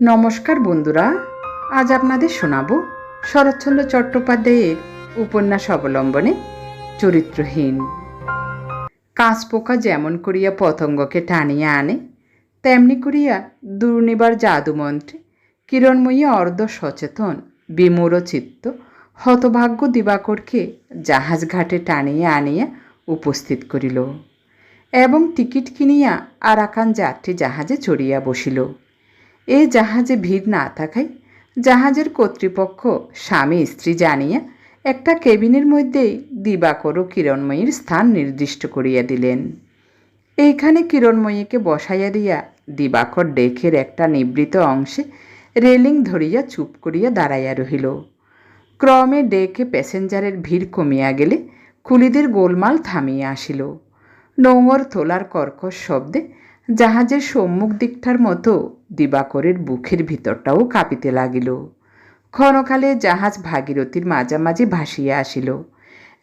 নমস্কার বন্ধুরা, আজ আপনাদের শোনাব শরৎচন্দ্র চট্টোপাধ্যায়ের উপন্যাস অবলম্বনে চরিত্রহীন। কাঁচপোকা যেমন করিয়া পতঙ্গকে টানিয়া আনে, তেমনি করিয়া দুর্নিবার জাদুমন্ত্রে কিরণময়ী অর্ধ সচেতন, বিমূঢ় চিত্ত হতভাগ্য দিবাকরকে জাহাজ ঘাটে টানিয়া আনিয়া উপস্থিত করিল এবং টিকিট কিনিয়া আরাকান যাত্রী জাহাজে চড়িয়া বসিল। এই জাহাজে ভিড় না থাকায় জাহাজের কর্তৃপক্ষ স্বামী স্ত্রী জানিয়া একটা কেবিনের মধ্যেই দিবাকর ও কিরণময়ীর স্থান নির্দিষ্ট করিয়া দিলেন। এইখানে কিরণময়ীকে বসাইয়া দিয়া দিবাকর ডেকের একটা নিবৃত অংশে রেলিং ধরিয়া চুপ করিয়া দাঁড়াইয়া রহিল। ক্রমে ডেকে প্যাসেঞ্জারের ভিড় কমিয়া গেলে কুলিদের গোলমাল থামিয়া আসিল। নোঙর তোলার কর্কশ শব্দে জাহাজের সম্মুখ দিকটার মতো দিবাকরের বুকের ভিতরটাও কাঁপিতে লাগিল। ক্ষণকালে জাহাজ ভাগীরথীর মাঝামাঝি ভাসিয়া আসিল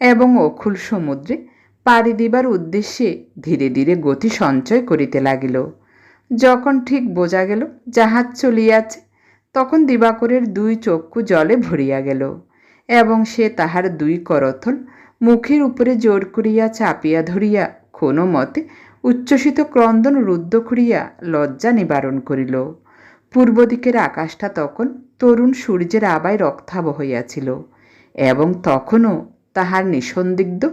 এবং অখুল সমুদ্রে পাড়ি দিবার উদ্দেশ্যে ধীরে ধীরে গতি সঞ্চয় করিতে লাগিল। যখন ঠিক বোঝা গেল জাহাজ চলিয়াছে, তখন দিবাকরের দুই চক্ষু জলে ভরিয়া গেল এবং সে তাহার দুই করথল মুখের উপরে জোর করিয়া চাপিয়া ধরিয়া কোনো মতে উচ্ছ্বসিত ক্রন্দন রুদ্ধ করিয়া লজ্জা নিবারণ করিল। পূর্ব দিকের আকাশটা তখন তরুণ সূর্যের আবায় রক্তাভ হইয়াছিল এবং তখনও তাহার নিঃসন্দিগ্ধ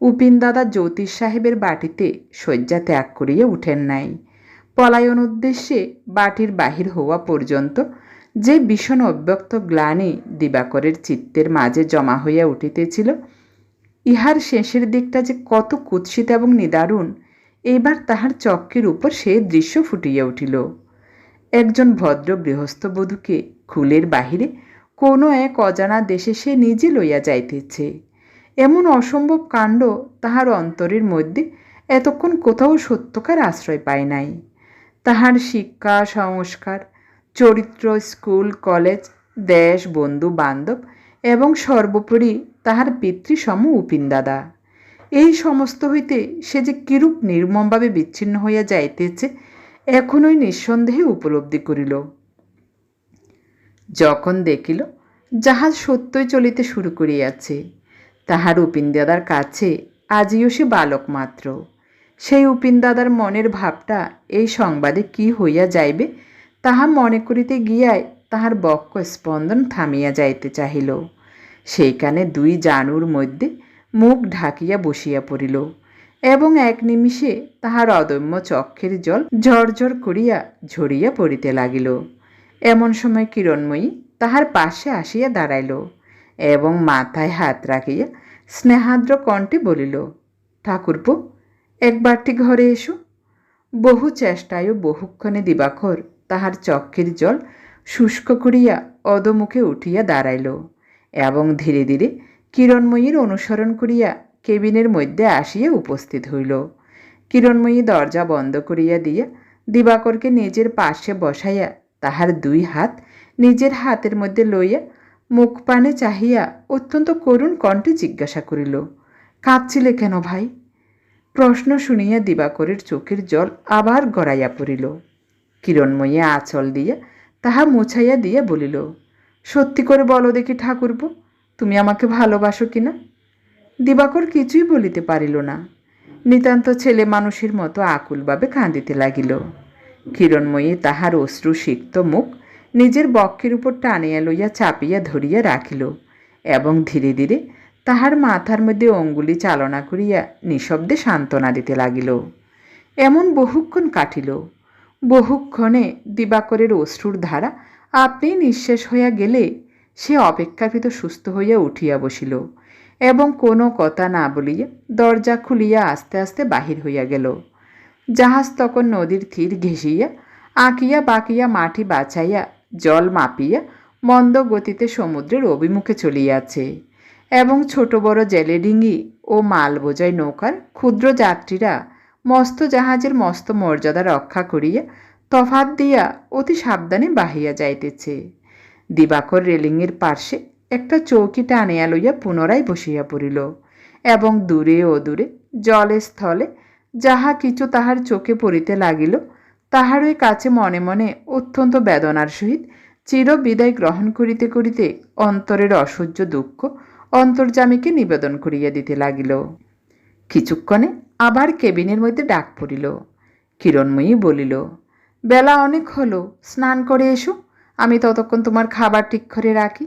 উপিন দাদা জ্যোতিষ সাহেবের বাটিতে শয্যা ত্যাগ করিয়া উঠেন নাই। পলায়ন উদ্দেশ্যে বাটির বাহির হওয়া পর্যন্ত যে ভীষণ অব্যক্ত গ্লানি দিবাকরের চিত্তের মাঝে জমা হইয়া উঠিতেছিল, ইহার শেষের দিকটা যে কত কুৎসিত এবং নিদারুণ এইবার তাহার চক্কের উপর সে দৃশ্য ফুটিয়া উঠিল। একজন ভদ্র গৃহস্থবধূকে খুলের বাহিরে কোনো এক অজানা দেশে সে নিজে লইয়া যাইতেছে। এমন অসম্ভব কাণ্ড তাহার অন্তরের মধ্যে এতক্ষণ কোথাও সত্যকার আশ্রয় পায় নাই। তাহার শিক্ষা, সংস্কার, চরিত্র, স্কুল, কলেজ, দেশ বন্ধু বান্ধব এবং সর্বোপরি তাহার পিতৃসম উপিন দাদা। এই সমস্ত হইতে সে যে কিরূপ নির্মমভাবে বিচ্ছিন্ন হইয়া যাইতেছে, এখনই নিঃসন্দেহে উপলব্ধি করিল। যখন দেখিল জাহাজ সত্যই চলিতে শুরু করিয়াছে, তাহার দাদার কাছে আজিও সে বালক মাত্র। সেই দাদার মনের ভাবটা এই সংবাদে কি হইয়া যাইবে, তাহা মনে করিতে গিয়ায় তাহার বক্ষ স্পন্দন থামিয়া যাইতে চাহিল। সেইখানে দুই জানুর মধ্যে মুখ ঢাকিয়া বসিয়া পড়িল এবং এক নিমিষে তাহার অদম্য চক্ষের জল ঝরঝর করিয়া ঝরিয়া পড়িতে লাগিল। এমন সময় কিরণময়ী তাহার পাশে আসিয়া দাঁড়াইল এবং মাথায় হাত রাখিয়া স্নেহাদ্র কণ্ঠে বলিল, ঠাকুরপো একবারটি ঘরে এসো। বহু চেষ্টায় বহুক্ষণে দিবাকর তাহার চক্ষের জল শুষ্ক করিয়া অদমুখে উঠিয়া দাঁড়াইল এবং ধীরে ধীরে কিরণময়ীর অনুসরণ করিয়া কেবিনের মধ্যে আসিয়া উপস্থিত হইল। কিরণময়ী দরজা বন্ধ করিয়া দিয়া দিবাকরকে নিজের পাশে বসাইয়া তাহার দুই হাত নিজের হাতের মধ্যে লইয়া মুখ পানে চাহিয়া অত্যন্ত করুণ কণ্ঠে জিজ্ঞাসা করিল, কাঁদছিলে কেন ভাই? প্রশ্ন শুনিয়া দিবাকরের চোখের জল আবার গড়াইয়া পড়িল। কিরণময়ী আঁচল দিয়া তাহা মুছাইয়া দিয়া বলিল, সত্যি করে বলো দেখি ঠাকুরপো তুমি আমাকে ভালোবাসো কিনা? দিবাকর কিছুই বলিতে পারিল না। নিতান্ত ছেলে মানুষের মতো আকুলভাবে কাঁদিতে লাগিল। কিরণময়ী তাহার অশ্রু সিক্ত মুখ নিজের বক্ষের উপর টানিয়া লইয়া চাপিয়া ধরিয়া রাখিল এবং ধীরে ধীরে তাহার মাথার মধ্যে অঙ্গুলি চালনা করিয়া নিঃশব্দে সান্ত্বনা দিতে লাগিল। এমন বহুক্ষণ কাটিল। বহুক্ষণে দিবাকরের অশ্রুর ধারা আপনি নিঃশেষ হইয়া গেলে সে অপেক্ষাকৃত সুস্থ হইয়া উঠিয়া বসিল এবং কোনো কথা না বলিয়া দরজা খুলিয়া আস্তে আস্তে বাহির হইয়া গেল। জাহাজ তখন নদীর তীর ঘেঁষিয়া, আঁকিয়া বাঁকিয়া মাটি বাছাইয়া জল মাপিয়া মন্দ গতিতে সমুদ্রের অভিমুখে চলিয়াছে এবং ছোট বড় জেলেডিঙ্গি ও মাল বোঝাই নৌকার ক্ষুদ্র যাত্রীরা মস্ত জাহাজের মস্ত মর্যাদা রক্ষা করিয়া তফাত দিয়া অতি সাবধানে বাহিয়া যাইতেছে। দিবাকর রেলিংয়ের পার্শ্বে একটা চৌকি টানিয়া লইয়া পুনরায় বসিয়া পড়িল এবং দূরে ও দূরে, জলে স্থলে, যাহা কিছু তাহার চোখে পড়িতে লাগিল, তাহারই কাছে মনে মনে অত্যন্ত বেদনার সহিত চির বিদায় গ্রহণ করিতে করিতে অন্তরের অসহ্য দুঃখ অন্তর্জামীকে নিবেদন করিয়া দিতে লাগিল। কিছুক্ষণে আবার কেবিনের মধ্যে ডাক পড়িল। কিরণময়ী বলিল, বেলা অনেক হলো, স্নান করে এসো। আমি ততক্ষণ তোমার খাবার ঠিক করে রাখি।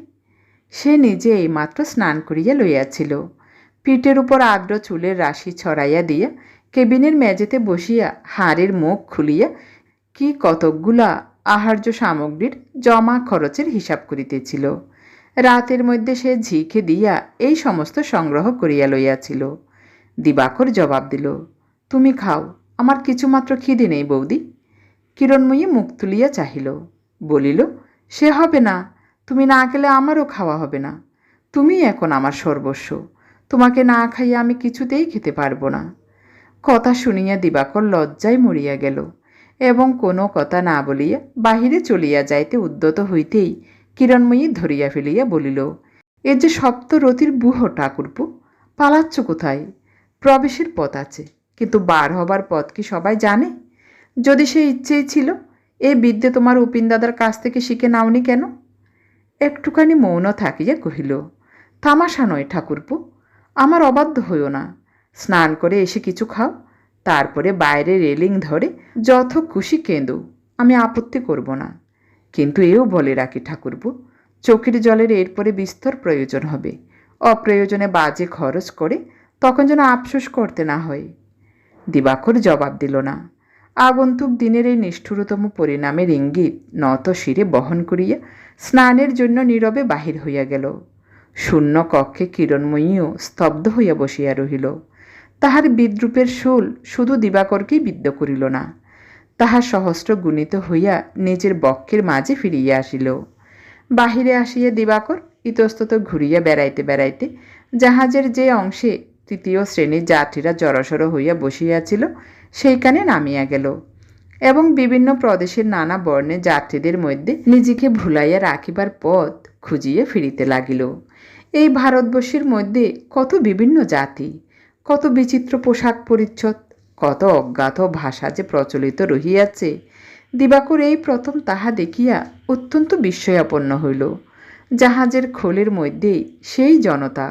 সে নিজে এইমাত্র স্নান করিয়া লইয়াছিল। পিঠের উপর আর্দ্র চুলের রাশি ছড়াইয়া দিয়া কেবিনের মেঝেতে বসিয়া হাড়ের মুখ খুলিয়া কি কতকগুলা আহার্য সামগ্রীর জমা খরচের হিসাব করিতেছিল। রাতের মধ্যে সে ঝিকে দিয়া এই সমস্ত সংগ্রহ করিয়া লইয়াছিল। দিবাকর জবাব দিল, তুমি খাও, আমার কিছুমাত্র খিদে নেই বৌদি। কিরণময়ী মুখ তুলিয়া চাহিল। বলিল, সে হবে না। তুমি না গেলে আমারও খাওয়া হবে না। তুমি এখন আমার সর্বস্ব। তোমাকে না খাইয়ে আমি কিছুতেই খেতে পারব না। কথা শুনিয়া দিবাকর লজ্জায় মরিয়া গেল এবং কোনো কথা না বলিয়া বাহিরে চলিয়া যাইতে উদ্যত হইতেই কিরণময়ী ধরিয়া ফেলিয়া বলিল, এ যে সপ্তরতির বুহ ঠাকুরপু, পালাচ্ছ কোথায়? প্রবেশের পথ আছে, কিন্তু বার হবার পথ কি সবাই জানে? যদি সে ইচ্ছেই ছিল এই বিদ্যে তোমার উপিন দাদার কাছ থেকে শিখে নাওনি কেন? একটুখানি মৌন থাকিয়া কহিল, তামাশা নয় ঠাকুরপু, আমার অবাধ্য হইও না। স্নান করে এসে কিছু খাও, তারপরে বাইরে রেলিং ধরে যত খুশি কেঁদো, আমি আপত্তি করব না। কিন্তু এও বলে রাখি ঠাকুরপু চোখের জলের এরপরে বিস্তর প্রয়োজন হবে। অপ্রয়োজনে বাজে খরচ করে তখন যেন আফসোস করতে না হয়। দিবাকর জবাব দিল না। আগন্তুক দিনের এই নিষ্ঠুরতম পরিণামের ইঙ্গিত নত শিরে বহন করিয়া স্নানের জন্য নীরবে বাহির হইয়া গেল। শূন্য কক্ষে কিরণময়ীও স্তব্ধ হইয়া বসিয়া রহিল। তাহার বিদ্রুপের শুল শুধু দিবাকরকেই বিদ্ধ করিল না তাহার সহস্র গুণিত হইয়া নিজের বক্ষের মাঝে ফিরিয়া আসিল। বাহিরে আসিয়া দিবাকর ইতস্তত ঘুরিয়া বেড়াইতে বেড়াইতে জাহাজের যে অংশে তৃতীয় শ্রেণির যাত্রীরা জড়সড় হইয়া বসিয়াছিল সেইখানে নামিয়া গেল এবং বিভিন্ন প্রদেশের নানা বর্ণের যাত্রীদের মধ্যে নিজেকে ভুলাইয়া রাখিবার পথ খুঁজিয়ে ফিরিতে লাগিল। এই ভারতবর্ষের মধ্যে কত বিভিন্ন জাতি, কত বিচিত্র পোশাক পরিচ্ছদ, কত অজ্ঞাত ভাষা যে প্রচলিত রহিয়াছে, দিবাকর এই প্রথম তাহা দেখিয়া অত্যন্ত বিস্ময়াপন্ন হইল। জাহাজের খোলের মধ্যেই সেই জনতা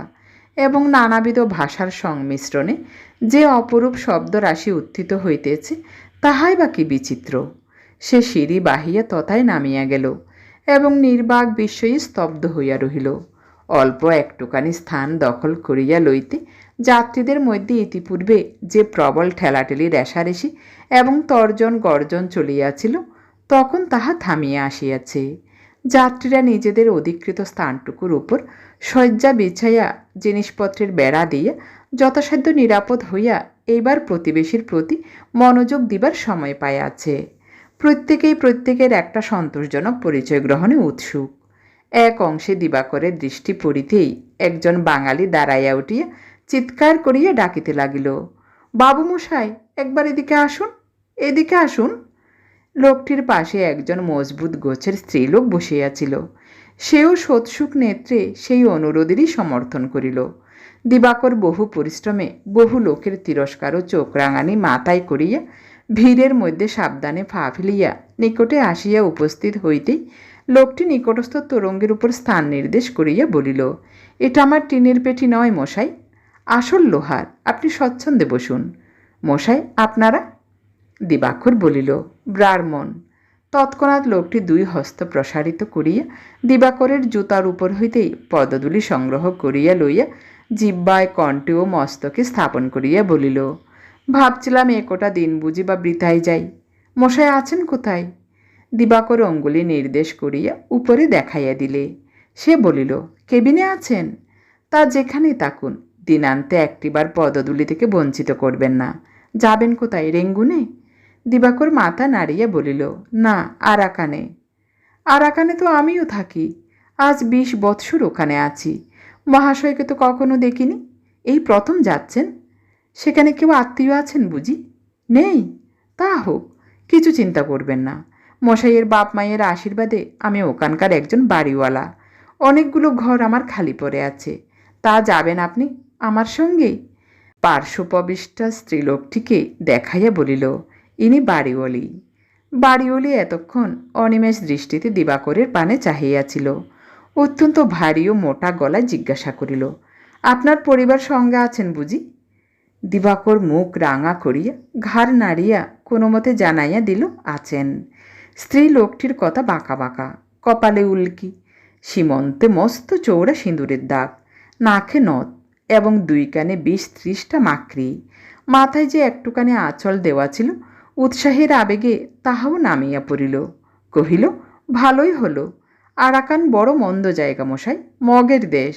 এবং নানাবিধ ভাষার সংমিশ্রণে যে অপরূপ শব্দরাশি উত্থিত হইতেছে, তাহাই বা কি বিচিত্র? সে সিঁড়ি বাহিয়া তথায় নামিয়া গেল এবং নির্বাক বিস্ময়ী স্তব্ধ হইয়া রহিল। অল্প একটুখানি স্থান দখল করিয়া লইতে যাত্রীদের মধ্যে ইতিপূর্বে যে প্রবল ঠেলাঠেলি রেশারেশি এবং তর্জন গর্জন চলিয়াছিল, তখন তাহা থামিয়া আসিয়াছে। যাত্রীরা নিজেদের অধিকৃত স্থানটুকুর উপর শয্যা বিছাইয়া জিনিসপত্রের বেড়া দিয়া যথাসাধ্য নিরাপদ হইয়া এইবার প্রতিবেশীর প্রতি মনোযোগ দিবার সময় পাইয়াছে। প্রত্যেকেই প্রত্যেকের একটা সন্তোষজনক পরিচয় গ্রহণে উৎসুক। এক অংশে দিবাকরের দৃষ্টি পড়িতেই একজন বাঙালি দাঁড়াইয়া উঠিয়া চিৎকার করিয়া ডাকিতে লাগিল বাবু মশাই একবার এদিকে আসুন এদিকে আসুন। লোকটির পাশে একজন মজবুত গোছের স্ত্রীলোক বসিয়াছিল সেও সোৎসুক নেত্রে সেই অনুরোধেরই সমর্থন করিল। দিবাকর বহু পরিশ্রমে বহু লোকের তিরস্কার ও চোখ রাঙানি মাথায় করিয়া ভিড়ের মধ্যে সাবধানে ফা ফেলিয়া নিকটে আসিয়া উপস্থিত হইতেই লোকটি নিকটস্থ তরঙ্গের উপর স্থান নির্দেশ করিয়া বলিল, এটা আমার টিনের পেটি নয় মশাই। আসল লোহার, আপনি স্বচ্ছন্দে বসুন। মশাই, আপনারা? দিবাক্ষর বলিল, ব্রাহ্মণ তৎক্ষণাৎ লোকটি দুই হস্ত প্রসারিত করিয়া দিবাকরের জুতার উপর হইতেই পদদুলি সংগ্রহ করিয়া লইয়া জিব্বায় কণ্ঠে ও মস্তকে স্থাপন করিয়া বলিল, ভাবছিলাম একটা দিন বুঝি বা বৃথায় যাই। মশাই আছেন কোথায়? দিবাকর অঙ্গুলি নির্দেশ করিয়া উপরে দেখাইয়া দিলে। সে বলিল, কেবিনে আছেন? তা যেখানে তাকুন দিনান্তে একটিবার পদদুলি থেকে বঞ্চিত করবেন না। যাবেন কোথায়? রেঙ্গুনে? দিবাকর মাথা নাড়িয়া বলিল, না, আরাকানে। আরাকানে তো আমিও থাকি। আজ বিশ বৎসর ওখানে আছি। মহাশয়কে তো কখনো দেখিনি। এই প্রথম যাচ্ছেন। সেখানে কেউ আত্মীয় আছেন বুঝি? নেই? তা হোক, কিছু চিন্তা করবেন না। মশাইয়ের বাপ মায়ের আশীর্বাদে আমি ওখানকার একজন বাড়িওয়ালা। অনেকগুলো ঘর আমার খালি পড়ে আছে। তা যাবেন আপনি আমার সঙ্গেই? পার্শ্বপ্রবিষ্টা স্ত্রীলোকটিকে দেখাইয়া বলিল ইনি বাড়িওয়ালি। বাড়িওলি এতক্ষণ অনিমেষ দৃষ্টিতে দিবাকরের পানে চাহিয়াছিল। অত্যন্ত ভারী ও মোটা গলায় জিজ্ঞাসা করিল, আপনার পরিবার সঙ্গে আছেন বুঝি? দিবাকর মুখ রাঙা করিয়া ঘাড় নাড়িয়া কোনো মতে জানাইয়া দিল, আছেন। স্ত্রী লোকটির কথা বাঁকা বাঁকা, কপালে উল্কি, সীমন্তে মস্ত চৌড়া সিঁদুরের দাগ, নাকে নথ এবং দুই কানে বিশ ত্রিশটা মাকড়ি। মাথায় যে একটুখানি আঁচল দেওয়া ছিল উৎসাহের আবেগে তাহাও নামিয়া পড়িল। কহিল, ভালোই হলো। আরাকান বড় মন্দ জায়গা মশাই, মগের দেশ।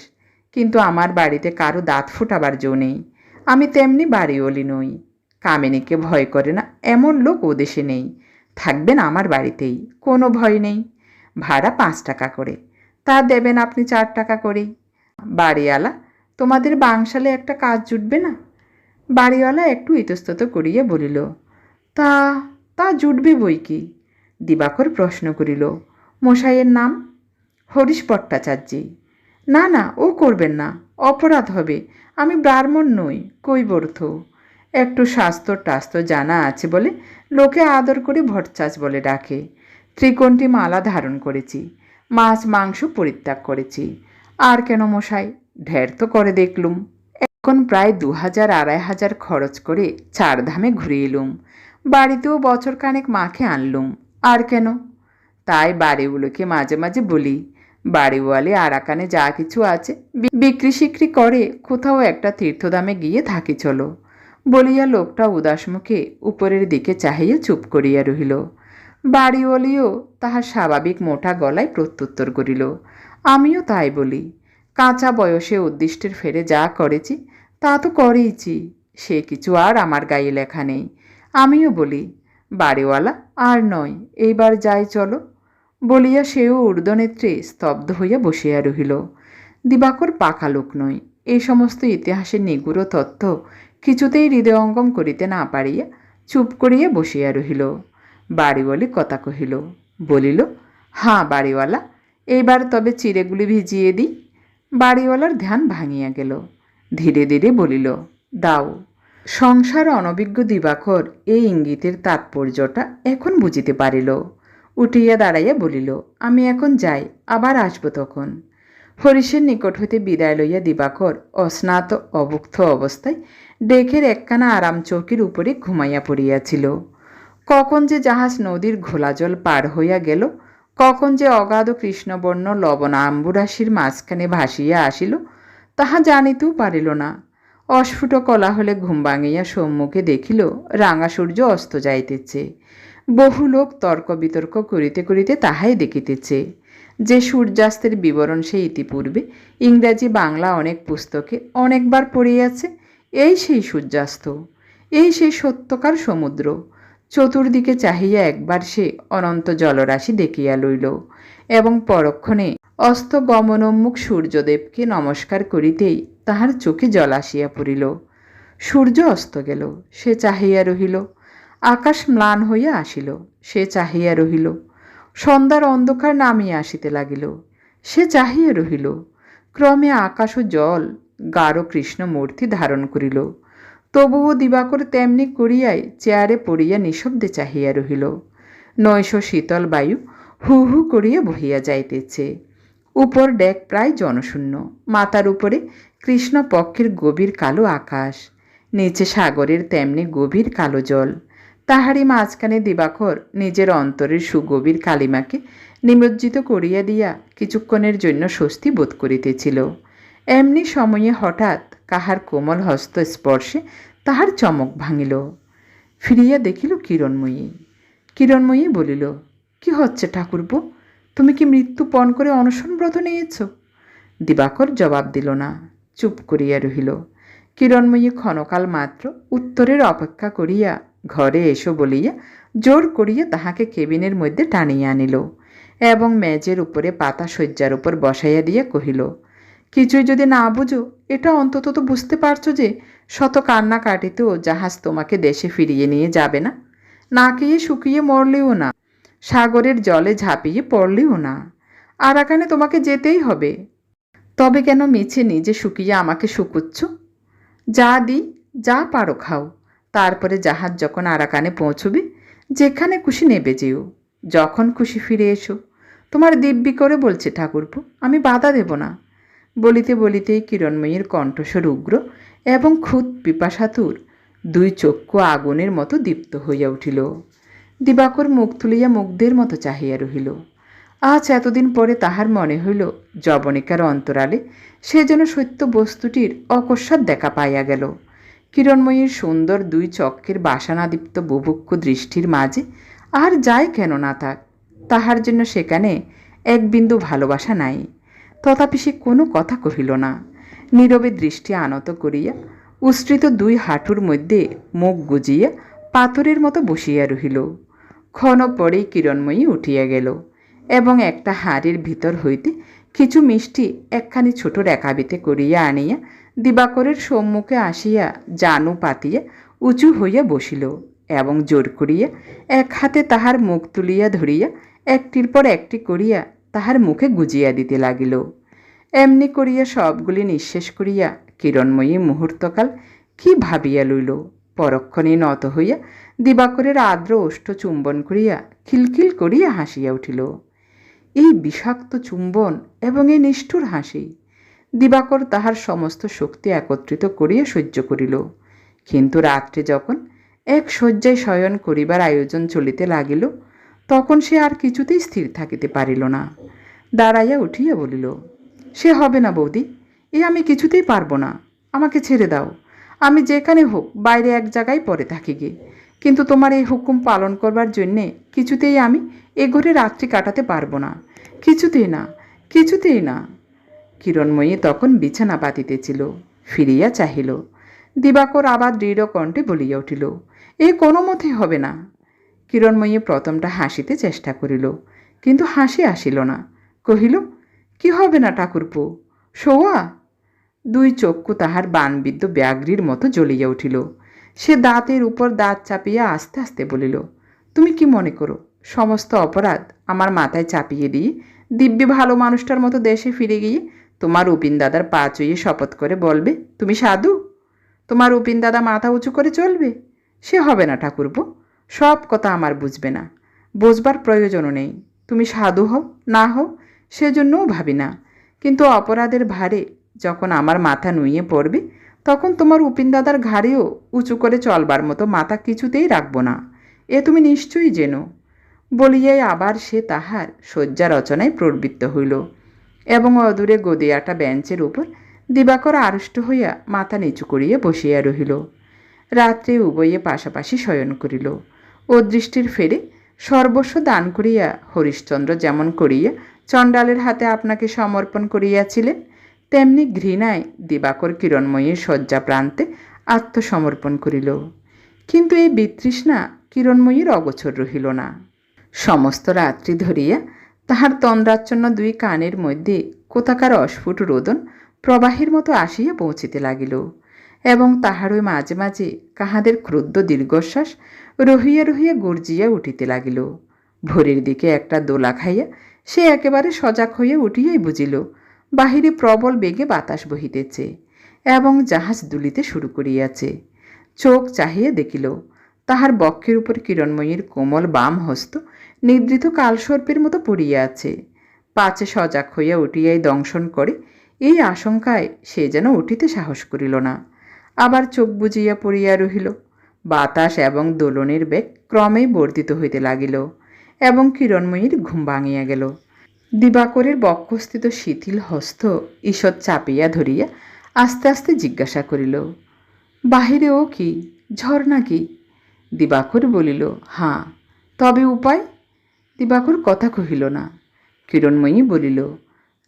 কিন্তু আমার বাড়িতে কারও দাঁত ফোটাবার জো নেই। আমি তেমনি বাড়িওলি নই। কামিনীকে ভয় করে না এমন লোক ও দেশে নেই। থাকবেন আমার বাড়িতেই, কোনো ভয় নেই। ভাড়া পাঁচ টাকা করে। তা দেবেন আপনি চার টাকা করেই। বাড়িওয়ালা, তোমাদের বাংশালে একটা কাজ জুটবে না? বাড়িওয়ালা একটু ইতস্তত করিয়া বলিল তা তা জুটবে বই কি? দিবাকর প্রশ্ন করিল, মশাইয়ের নাম? হরিশ ভট্টাচার্যী না না, ও করবেন না, অপরাধ হবে, আমি ব্রাহ্মণ নই কৈবর্থ একটু স্বাস্থ্য টাস্ত্য জানা আছে বলে লোকে আদর করে ভট্টাচ বলে ডাকে। ত্রিকোণটি মালা ধারণ করেছি, মাছ মাংস পরিত্যাগ করেছি। আর কেন মশাই? ঢের তো করে দেখলুম। এখন প্রায় দু হাজার আড়াই হাজার খরচ করে চারধামে ঘুরে এলুম। বাড়িতেও বছর কানেক মাকে আনলুম। আর কেন? তাই বাড়িগুলোকে মাঝে মাঝে বলি, বাড়িওয়ালি আরাকানে যা কিছু আছে বিক্রি সিক্রি করে কোথাও একটা তীর্থধামে গিয়ে থাকি চলো। বলিয়া লোকটা উদাস মুখে উপরের দিকে চাহিয়া চুপ করিয়া রহিল। বাড়িওয়ালিও তাহার স্বাভাবিক মোটা গলায় প্রত্যুত্তর করিল। আমিও তাই বলি, কাঁচা বয়সে উদ্দিষ্টের ফেরে যা করেছি তা তো করেইছি, সে কিছু আর আমার গায়ে লেখা নেই। আমিও বলি, বাড়িওয়ালা আর নয় এইবার যাই চলো। বলিয়া সেও ঊর্ধ্বনেত্রে স্তব্ধ হইয়া বসিয়া রহিল। দিবাকর পাকা লোক নয় এই সমস্ত ইতিহাসের নিগুড় তথ্য কিছুতেই হৃদয়ঙ্গম করিতে না পারিয়া চুপ করিয়া বসিয়া রহিল। বাড়িওয়ালি কথা কহিল, বলিল, হাঁ বাড়িওয়ালা, এইবার তবে চিড়েগুলি ভিজিয়ে দিই। বাড়িওয়ালার ধ্যান ভাঙিয়া গেল। ধীরে ধীরে বলিল, দাও। সংসার অনভিজ্ঞ দিবাকর এই ইঙ্গিতের তাৎপর্যটা এখন বুঝিতে পারিল। উঠিয়া দাঁড়াইয়া বলিল, আমি এখন যাই, আবার আসব তখন। হরিশের নিকট হইতে বিদায় লইয়া দিবাকর অস্নাত অভুক্ত অবস্থায় ডেকের একখানা আরাম চৌকির উপরে ঘুমাইয়া পড়িয়াছিল। কখন যে জাহাজ নদীর ঘোলা জল পার হইয়া গেল, কখন যে অগাধ কৃষ্ণবর্ণ লবণাম্বুরাশির মাঝখানে ভাসিয়া আসিল, তাহা জানিতেও পারিল না। অস্ফুট কলা হলে ঘুম ভাঙিয়া সম্মুখে দেখিল, রাঙা সূর্য অস্ত যাইতেছে। বহু লোক তর্ক বিতর্ক করিতে করিতে তাহাই দেখিতেছে। যে সূর্যাস্তের বিবরণ সে ইতিপূর্বে, ইংরাজি বাংলা অনেক পুস্তকে অনেকবার পড়িয়াছে, এই সেই সূর্যাস্ত, এই সেই সত্যকার সমুদ্র। চতুর্দিকে চাহিয়া একবার সে অনন্ত জলরাশি দেখিয়া লইল এবং পরক্ষণে অস্ত গমনোন্মুখ সূর্যদেবকে নমস্কার করিতেই তাহার চোখে জল আসিয়া পড়িল। সূর্য অস্ত গেল, সে চাহিয়া রহিল। আকাশ ম্লান হইয়া আসিল, সে চাহিয়া রহিল। সন্ধ্যার অন্ধকার নামিয়া আসিতে লাগিল, সে চাহিয়া রহিল। ক্রমে আকাশ ও জল, গাঢ় কৃষ্ণ মূর্তি ধারণ করিল। তবুও দিবাকর তেমনি করিয়াই চেয়ারে পড়িয়া নিঃশব্দে চাহিয়া রহিল। নৈশ শীতল বায়ু হু হু করিয়া বহিয়া যাইতেছে। উপর ডেক প্রায় জনশূন্য। মাথার উপরে কৃষ্ণ পক্ষের গভীর কালো আকাশ। নিচে সাগরের তেমনি গভীর কালো জল। তাহারই মাঝখানে দিবাকর নিজের অন্তরের সুগভীর কালিমাকে নিমজ্জিত করিয়া দিয়া কিছুক্ষণের জন্য স্বস্তি বোধ করিতেছিল। এমনি সময়ে হঠাৎ কাহার কোমল হস্ত স্পর্শে তাহার চমক ভাঙিল। ফিরিয়া দেখিল কিরণময়ী। কিরণময়ী বলিল, কি হচ্ছে ঠাকুরপো? তুমি কি মৃত্যু পণ করে অনশন ব্রত নিয়েছ? দিবাকর জবাব দিল না, চুপ করিয়া রহিল। কিরণময়ী ক্ষণকাল মাত্র উত্তরের অপেক্ষা করিয়া ঘরে এসো বলিয়া জোর করিয়া তাহাকে কেবিনের মধ্যে টানিয়া আনিল এবং মেজের উপরে পাতা শয্যার উপর বসাইয়া দিয়া কহিল, কিছুই যদি না বুঝো, এটা অন্তত তো বুঝতে পারছ যে শত কান্না কাটিতেও জাহাজ তোমাকে দেশে ফিরিয়ে নিয়ে যাবে না। না খেয়ে শুকিয়ে মরলেও না। সাগরের জলে ঝাঁপিয়ে পড়লেও না। আরাকানে তোমাকে যেতেই হবে। তবে কেন মিছে নিজে শুকিয়ে আমাকে শুকুচ্ছ? যা দিই, যা পারো খাও। তারপরে জাহাজ যখন আরাকানে পৌঁছবে, যেখানে খুশি নেবে যেও। যখন খুশি ফিরে এসো। তোমার দিব্যি করে বলছে ঠাকুরপো, আমি বাধা দেব না। বলিতে বলিতেই কিরণময়ীর কণ্ঠস্বর উগ্র এবং খুদ পিপাসাতুর দুই চক্ষু আগুনের মতো দীপ্ত হইয়া উঠিল। দিবাকর মুখ তুলিয়া মুগ্ধের মতো চাহিয়া রহিল। আজ এতদিন পরে তাহার মনে হইল জবনিকার অন্তরালে সে যেন সত্য বস্তুটির অকস্মাৎ দেখা পাইয়া গেল। কিরণময়ীর সুন্দর দুই চক্রের বাসনাদীপ্ত বুভুক্ষ দৃষ্টির মাঝে আর যায় কেন না থাক তাহার জন্য সেখানে এক বিন্দু ভালোবাসা নাই। তথাপি সে কোনো কথা কহিল না। নীরবে দৃষ্টি আনত করিয়া উষ্ট্রিত দুই হাঁটুর মধ্যে মুখ গুজিয়া পাথরের মতো বসিয়া রহিল। ক্ষণ পরেই কিরণময়ী উঠিয়া গেল এবং একটা হাড়ির ভিতর হইতে কিছু মিষ্টি একখানি ছোট রেখাবিতে করিয়া আনিয়া দিবাকরের সম্মুখে আসিয়া জানু পাতিয়া উঁচু হইয়া বসিল এবং জোর করিয়া এক হাতে তাহার মুখ তুলিয়া ধরিয়া একটির পর একটি করিয়া তাহার মুখে গুজিয়া দিতে লাগিল। এমনি করিয়া সবগুলি নিঃশেষ করিয়া কিরণময়ী মুহূর্তকাল কি ভাবিয়া লইল? পরক্ষণে নত হইয়া দিবাকরের আর্দ্র ওষ্ঠ চুম্বন করিয়া খিলখিল করিয়া হাসিয়া উঠিল। এই বিষাক্ত চুম্বন এবং এই নিষ্ঠুর হাসি, দিবাকর তাহার সমস্ত শক্তি একত্রিত করিয়া সহ্য করিল। কিন্তু রাত্রে যখন এক শয্যায় শয়ন করিবার আয়োজন চলিতে লাগিল, তখন সে আর কিছুতেই স্থির থাকিতে পারিল না। দাঁড়াইয়া উঠিয়া বলিল, সে হবে না বৌদি, এ আমি কিছুতেই পারব না। আমাকে ছেড়ে দাও। আমি যেখানে হোক, বাইরে এক জায়গায় পরে থাকি গে। কিন্তু তোমার এই হুকুম পালন করবার জন্যে কিছুতেই আমি এ ঘরে রাত্রি কাটাতে পারব না। কিছুতেই না কিছুতেই না। কিরণময়ী তখন বিছানা পাতিতেছিল, ফিরিয়া চাহিল। দিবাকর আবার দৃঢ় কণ্ঠে বলিয়া উঠিল, এ কোনো মতে হবে না। কিরণময়ী প্রথমটা হাসিতে চেষ্টা করিল, কিন্তু হাসি আসিল না। কহিল, কি হবে না ঠাকুরপো? শোয়া দুই চক্ষু তাহার বানবিদ্ধ ব্যাঘ্রির মতো জ্বলিয়া উঠিল সে দাঁতের উপর দাঁত চাপিয়া আস্তে আস্তে বলিল, তুমি কি মনে করো, সমস্ত অপরাধ আমার মাথায় চাপিয়ে দিয়ে দিব্যি ভালো মানুষটার মতো দেশে ফিরে গিয়ে তোমার উপিন দাদার পা চুইয়ে শপথ করে বলবে, তুমি সাধু? তোমার উপিন দাদা মাথা উঁচু করে চলবে? সে হবে না ঠাকুরপো, সব কথা আমার বুঝবে না। বুঝবার প্রয়োজনও নেই। তুমি সাধু হও, না হও, সেজন্যও ভাবি না। কিন্তু অপরাধের ভারে যখন আমার মাথা নুইয়ে পড়বে তখন তোমার উপিন দাদার ঘাড়েও উঁচু করে চলবার মতো মাথা কিছুতেই রাখব না। এ তুমি নিশ্চয়ই জেনো। বলিয়াই আবার সে তাহার শয্যা রচনায় প্রবৃত্ত হইল এবং অদূরে গদিয়াটা বেঞ্চের উপর দিবাকর আড়ষ্ট হইয়া মাথা নিচু করিয়া বসিয়া রহিল। রাত্রে উভয়ে পাশাপাশি শয়ন করিল। ও দৃষ্টির ফেরে সর্বস্ব দান করিয়া হরিশ্চন্দ্র যেমন করিয়া চণ্ডালের হাতে আপনাকে সমর্পণ করিয়াছিলেন তেমনি ঘৃণায় দিবাকর কিরণময়ীর শয্যা প্রান্তে আত্মসমর্পণ করিল। কিন্তু এই বিতৃষ্ণা কিরণময়ীর অগোচর রহিল না। সমস্ত রাত্রি ধরিয়া তাহার তন্দ্রাচ্ছন্ন দুই কানের মধ্যে কোথাকার অস্ফুট রোদন প্রবাহের মতো আসিয়া পৌঁছিতে লাগিল এবং তাহারই মাঝে মাঝে কাহাদের ক্রুদ্ধ দীর্ঘশ্বাস রহিয়া রহিয়া গর্জিয়া উঠিতে লাগিল। ভোরের দিকে একটা দোলা খাইয়া সে একেবারে সজাগ হইয়া উঠিয়াই বুঝিল বাহিরে প্রবল বেগে বাতাস বহিতেছে এবং জাহাজ দুলিতে শুরু করিয়াছে। চোখ চাহিয়া দেখিল, তাহার বক্ষের উপর কিরণময়ীর কোমল বাম হস্ত নিদ্রিত কালসর্পের মতো পড়িয়া আছে। পাচে সজাগ হইয়া উঠিয়াই দংশন করে, এই আশঙ্কায় সে যেন উঠিতে সাহস করিল না। আবার চোখ বুজিয়া পড়িয়া রহিল, বাতাস এবং দোলনের বেগ ক্রমেই বর্ধিত হইতে লাগিল এবং কিরণময়ীর ঘুম ভাঙিয়া গেল। দিবাকরের বক্ষস্থিত শিথিল হস্ত ঈষৎ চাপিয়া ধরিয়া আস্তে আস্তে জিজ্ঞাসা করিল, বাহিরে ও কি? ঝর্ণা কি? দিবাকর বলিল, হাঁ, তবে উপায়? দিবাকর কথা কহিল না। কিরণময়ী বলিল,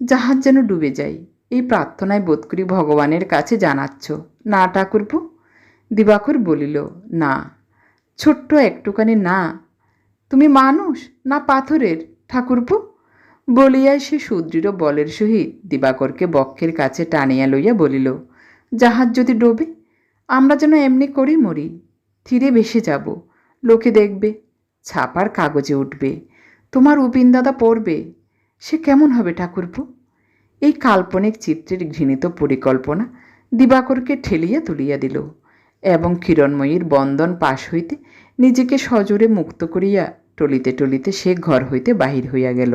জাহাজ যেন ডুবে যায়, এই প্রার্থনায় বোধ করি ভগবানের কাছে জানাচ্ছ, না ঠাকুরপো? দিবাকর বলিল, না, ছোট্ট একটুখানি না। তুমি মানুষ না পাথরের, ঠাকুরপো? বলিয়াই সে সুদৃঢ় বলের সহিত দিবাকরকে বক্ষের কাছে টানিয়া লইয়া বলিল, জাহাজ যদি ডোবে, আমরা যেন এমনি করেই মরি। তীরে ভেসে যাব, লোকে দেখবে, ছাপার কাগজে উঠবে। তোমার উপিন দাদা পড়বে, সে কেমন হবে ঠাকুরপো? এই কাল্পনিক চিত্রের ঘৃণিত পরিকল্পনা দিবাকরকে ঠেলিয়া তুলিয়া দিল এবং কিরণময়ীর বন্দন পাশ হইতে নিজেকে সজোরে মুক্ত করিয়া টলিতে টলিতে সে ঘর হইতে বাহির হইয়া গেল।